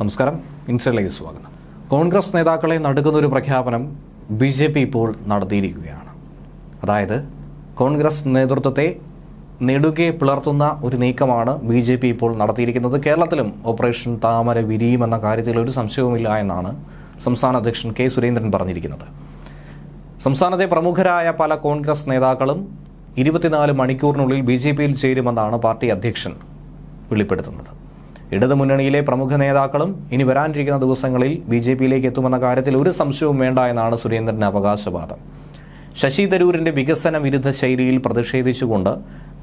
നമസ്കാരം. ഇൻസൈഡിലേക്ക് സ്വാഗതം. കോൺഗ്രസ് നേതാക്കളെ നടുക്കുന്ന ഒരു പ്രഖ്യാപനം ബി ജെ പി ഇപ്പോൾ നടത്തിയിരിക്കുകയാണ്. അതായത് കോൺഗ്രസ് നേതൃത്വത്തെ നെടുകെ പിളർത്തുന്ന ഒരു നീക്കമാണ് ബി ജെ പി ഇപ്പോൾ നടത്തിയിരിക്കുന്നത്. കേരളത്തിലും ഓപ്പറേഷൻ താമര വിരിയുമെന്ന കാര്യത്തിൽ ഒരു സംശയവുമില്ല എന്നാണ് സംസ്ഥാന അധ്യക്ഷൻ കെ സുരേന്ദ്രൻ പറഞ്ഞിരിക്കുന്നത്. സംസ്ഥാനത്തെ പ്രമുഖരായ പല കോൺഗ്രസ് നേതാക്കളും ഇരുപത്തിനാല് മണിക്കൂറിനുള്ളിൽ ബി ജെ പിയിൽ ചേരുമെന്നാണ് പാർട്ടി അധ്യക്ഷൻ വെളിപ്പെടുത്തുന്നത്. ഇടതുമുന്നണിയിലെ പ്രമുഖ നേതാക്കളും ഇനി വരാനിരിക്കുന്ന ദിവസങ്ങളിൽ ബി ജെ പിയിലേക്ക് എത്തുമെന്ന കാര്യത്തിൽ ഒരു സംശയവും വേണ്ട എന്നാണ് സുരേന്ദ്രന്റെ അവകാശവാദം. ശശി തരൂരിന്റെ വികസന വിരുദ്ധ ശൈലിയിൽ പ്രതിഷേധിച്ചുകൊണ്ട്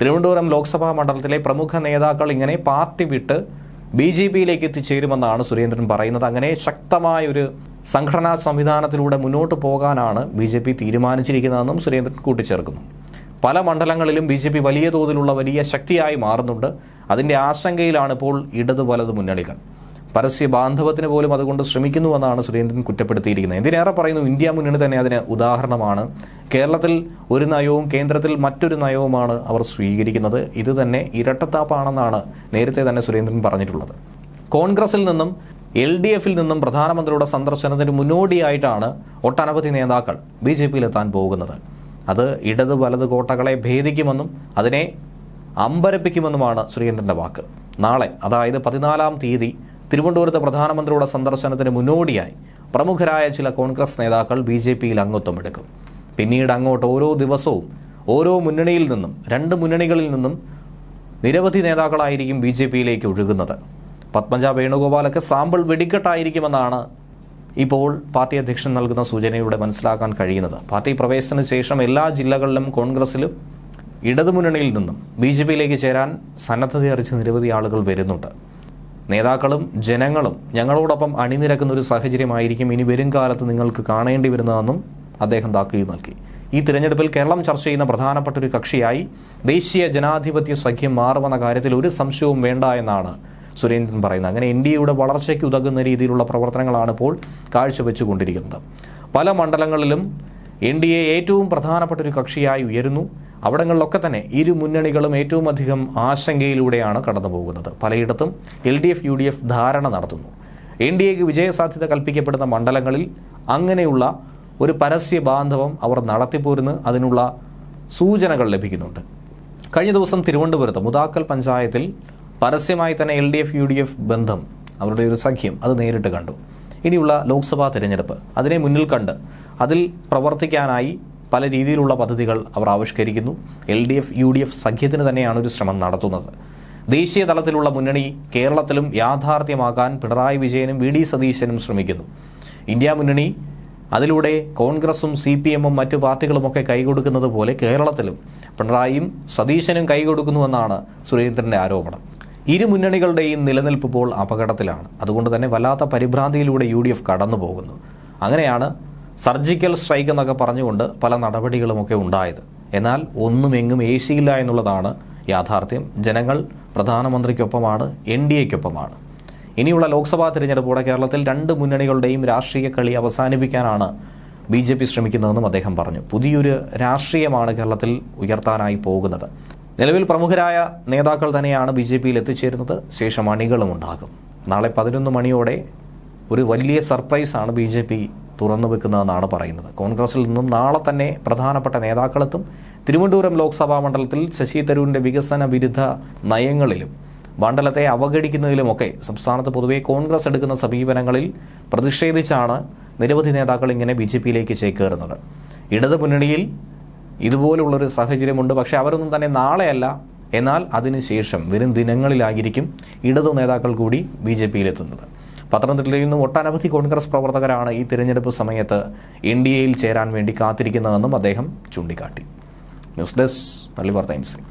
തിരുവനന്തപുരം ലോക്സഭാ മണ്ഡലത്തിലെ പ്രമുഖ നേതാക്കൾ ഇങ്ങനെ പാർട്ടി വിട്ട് ബി ജെ പിയിലേക്ക് എത്തിച്ചേരുമെന്നാണ് സുരേന്ദ്രൻ പറയുന്നത്. അങ്ങനെ ശക്തമായ ഒരു സംഘടനാ സംവിധാനത്തിലൂടെ മുന്നോട്ട് പോകാനാണ് ബി ജെ പി തീരുമാനിച്ചിരിക്കുന്നതെന്നും സുരേന്ദ്രൻ കൂട്ടിച്ചേർക്കുന്നു. പല മണ്ഡലങ്ങളിലും ബി ജെ പി വലിയ തോതിലുള്ള വലിയ ശക്തിയായി മാറുന്നുണ്ട്. അതിന്റെ ആശങ്കയിലാണ് ഇപ്പോൾ ഇടതു വലത് മുന്നണികൾ. പരസ്യ ബാന്ധവത്തിന് പോലും അതുകൊണ്ട് ശ്രമിക്കുന്നുവെന്നാണ് സുരേന്ദ്രൻ കുറ്റപ്പെടുത്തിയിരിക്കുന്നത്. എന്തിനേറെ പറയുന്നു ഇന്ത്യ മുന്നണി തന്നെ അതിന് ഉദാഹരണമാണ്. കേരളത്തിൽ ഒരു നയവും കേന്ദ്രത്തിൽ മറ്റൊരു നയവുമാണ് അവർ സ്വീകരിക്കുന്നത്. ഇത് തന്നെ ഇരട്ടത്താപ്പാണെന്നാണ് നേരത്തെ തന്നെ സുരേന്ദ്രൻ പറഞ്ഞിട്ടുള്ളത്. കോൺഗ്രസിൽ നിന്നും എൽ ഡി എഫിൽ നിന്നും പ്രധാനമന്ത്രിയുടെ സന്ദർശനത്തിന് മുന്നോടിയായിട്ടാണ് ഒട്ടനവധി നേതാക്കൾ ബി ജെ പിയിലെത്താൻ പോകുന്നത്. അത് ഇടത് വലത് കോട്ടകളെ ഭേദിക്കുമെന്നും അതിനെ അമ്പരപ്പിക്കുമെന്നുമാണ് ശ്രീകണ്ഠന്റെ വാക്ക്. നാളെ അതായത് പതിനാലാം തീയതി തിരുവനന്തപുരത്ത് പ്രധാനമന്ത്രിയുടെ സന്ദർശനത്തിന് മുന്നോടിയായി പ്രമുഖരായ ചില കോൺഗ്രസ് നേതാക്കൾ ബി ജെ പിയിൽ അംഗത്വമെടുക്കും പിന്നീട് അങ്ങോട്ട് ഓരോ ദിവസവും ഓരോ മുന്നണിയിൽ നിന്നും രണ്ട് മുന്നണികളിൽ നിന്നും നിരവധി നേതാക്കളായിരിക്കും ബി ജെ പിയിലേക്ക് ഒഴുകുന്നത്. പത്മജ വേണുഗോപാലൊക്കെ സാമ്പിൾ വെടിക്കെട്ടായിരിക്കുമെന്നാണ് ഇപ്പോൾ പാർട്ടി അധ്യക്ഷൻ നൽകുന്ന സൂചനയുടെ മനസ്സിലാക്കാൻ കഴിയുന്നത്. പാർട്ടി പ്രവേശനത്തിന് ശേഷം എല്ലാ ജില്ലകളിലും കോൺഗ്രസിലും ഇടതുമുന്നണിയിൽ നിന്നും ബി ജെ പിയിലേക്ക് ചേരാൻ സന്നദ്ധത അറിയിച്ച നിരവധി ആളുകൾ വരുന്നുണ്ട്. നേതാക്കളും ജനങ്ങളും ഞങ്ങളോടൊപ്പം അണിനിരക്കുന്ന ഒരു സാഹചര്യമായിരിക്കും ഇനി വരും കാലത്ത് നിങ്ങൾക്ക് കാണേണ്ടി വരുന്നതെന്നും അദ്ദേഹം താക്കീത് നൽകി. ഈ തിരഞ്ഞെടുപ്പിൽ കേരളം ചർച്ച ചെയ്യുന്ന പ്രധാനപ്പെട്ട ഒരു കക്ഷിയായി ദേശീയ ജനാധിപത്യ സഖ്യം മാറുമെന്ന കാര്യത്തിൽ ഒരു സംശയവും വേണ്ട എന്നാണ് സുരേന്ദ്രൻ പറയുന്നത്. അങ്ങനെ എയുടെ വളർച്ചയ്ക്ക് ഉതകുന്ന രീതിയിലുള്ള പ്രവർത്തനങ്ങളാണ് ഇപ്പോൾ കാഴ്ചവെച്ചുകൊണ്ടിരിക്കുന്നത്. പല മണ്ഡലങ്ങളിലും എൻ ഡി എ ഏറ്റവും പ്രധാനപ്പെട്ട ഒരു കക്ഷിയായി ഉയരുന്നു. അവിടങ്ങളിലൊക്കെ തന്നെ ഇരു മുന്നണികളും ഏറ്റവും അധികം ആശങ്കയിലൂടെയാണ് കടന്നു പോകുന്നത് പലയിടത്തും L D F U D F ധാരണ നടത്തുന്നു. എൻ ഡി എക്ക് വിജയസാധ്യത കൽപ്പിക്കപ്പെടുന്ന മണ്ഡലങ്ങളിൽ അങ്ങനെയുള്ള ഒരു പരസ്യ ബാന്ധവം അവർ നടത്തിപ്പോരുന്ന്. അതിനുള്ള സൂചനകൾ ലഭിക്കുന്നുണ്ട്. കഴിഞ്ഞ ദിവസം തിരുവനന്തപുരത്ത് മുതാക്കൽ പഞ്ചായത്തിൽ പരസ്യമായി തന്നെ L D F U D F ബന്ധം അവരുടെ ഒരു സഖ്യം അത് നേരിട്ട് കണ്ടു. ഇനിയുള്ള ലോക്സഭാ തിരഞ്ഞെടുപ്പ് അതിനെ മുന്നിൽ കണ്ട് അതിൽ പ്രവർത്തിക്കാനായി പല രീതിയിലുള്ള പദ്ധതികൾ അവർ ആവിഷ്കരിക്കുന്നു. L D F U D F സഖ്യത്തിന് തന്നെയാണ് ഒരു ശ്രമം നടത്തുന്നത്. ദേശീയ തലത്തിലുള്ള മുന്നണി കേരളത്തിലും യാഥാർത്ഥ്യമാക്കാൻ പിണറായി വിജയനും വി ഡി സതീശനും ശ്രമിക്കുന്നു. ഇന്ത്യ മുന്നണി അതിലൂടെ കോൺഗ്രസും സി പി എമ്മും മറ്റു പാർട്ടികളുമൊക്കെ കൈകൊടുക്കുന്നത് പോലെ കേരളത്തിലും പിണറായിയും സതീശനും കൈകൊടുക്കുന്നുവെന്നാണ് സുരേന്ദ്രന്റെ ആരോപണം. ഇരു മുന്നണികളുടെയും നിലനിൽപ്പ് ഇപ്പോൾ അപകടത്തിലാണ്. അതുകൊണ്ട് തന്നെ വല്ലാത്ത പരിഭ്രാന്തിയിലൂടെ യു ഡി എഫ് കടന്നു പോകുന്നു. അങ്ങനെയാണ് സർജിക്കൽ സ്ട്രൈക്ക് എന്നൊക്കെ പറഞ്ഞുകൊണ്ട് പല നടപടികളുമൊക്കെ ഉണ്ടായത്. എന്നാൽ ഒന്നും എങ്ങും ഏശിയില്ല എന്നുള്ളതാണ് യാഥാർത്ഥ്യം. ജനങ്ങൾ പ്രധാനമന്ത്രിക്കൊപ്പമാണ് എൻ ഡി എക്കൊപ്പമാണ്. ഇനിയുള്ള ലോക്സഭാ തിരഞ്ഞെടുപ്പോടെ കേരളത്തിൽ രണ്ട് മുന്നണികളുടെയും രാഷ്ട്രീയ കളി അവസാനിപ്പിക്കാനാണ് ബി ജെ പി ശ്രമിക്കുന്നതെന്നും അദ്ദേഹം പറഞ്ഞു. പുതിയൊരു രാഷ്ട്രീയമാണ് കേരളത്തിൽ ഉയർത്താനായി പോകുന്നത്. നിലവിൽ പ്രമുഖരായ നേതാക്കൾ തന്നെയാണ് ബി ജെ പിയിൽ എത്തിച്ചേരുന്നത്. ശേഷം അണികളും ഉണ്ടാകും. നാളെ പതിനൊന്ന് മണിയോടെ ഒരു വലിയ സർപ്രൈസാണ് ബി ജെ പി തുറന്നു വെക്കുന്നതെന്നാണ് പറയുന്നത്. കോൺഗ്രസിൽ നിന്നും നാളെ തന്നെ പ്രധാനപ്പെട്ട നേതാക്കളെത്തും. തിരുവനന്തപുരം ലോക്സഭാ മണ്ഡലത്തിൽ ശശി തരൂരിന്റെ വികസന വിരുദ്ധ നയങ്ങളിലും മണ്ഡലത്തെ അവഗണിക്കുന്നതിലുമൊക്കെ സംസ്ഥാനത്ത് പൊതുവെ കോൺഗ്രസ് എടുക്കുന്ന സമീപനങ്ങളിൽ പ്രതിഷേധിച്ചാണ് നിരവധി നേതാക്കൾ ഇങ്ങനെ ബി ജെ പിയിലേക്ക് ചേക്കേറുന്നത്. ഇടത് മുന്നണിയിൽ ഇതുപോലുള്ളൊരു സാഹചര്യമുണ്ട്. പക്ഷേ അവരൊന്നും തന്നെ നാളെയല്ല. എന്നാൽ അതിനുശേഷം വരും ദിനങ്ങളിലായിരിക്കും ഇടതു നേതാക്കൾ കൂടി ബി ജെ പിയിലെത്തുന്നത്. പത്തനംതിട്ടയിൽ നിന്നും ഒട്ടനവധി കോൺഗ്രസ് പ്രവർത്തകരാണ് ഈ തിരഞ്ഞെടുപ്പ് സമയത്ത് എൻ ഡി എയിൽ ചേരാൻ വേണ്ടി കാത്തിരിക്കുന്നതെന്നും അദ്ദേഹം ചൂണ്ടിക്കാട്ടി. ന്യൂസ് ഡെസ്ക് നല്ല ഇൻസൈറ്റ്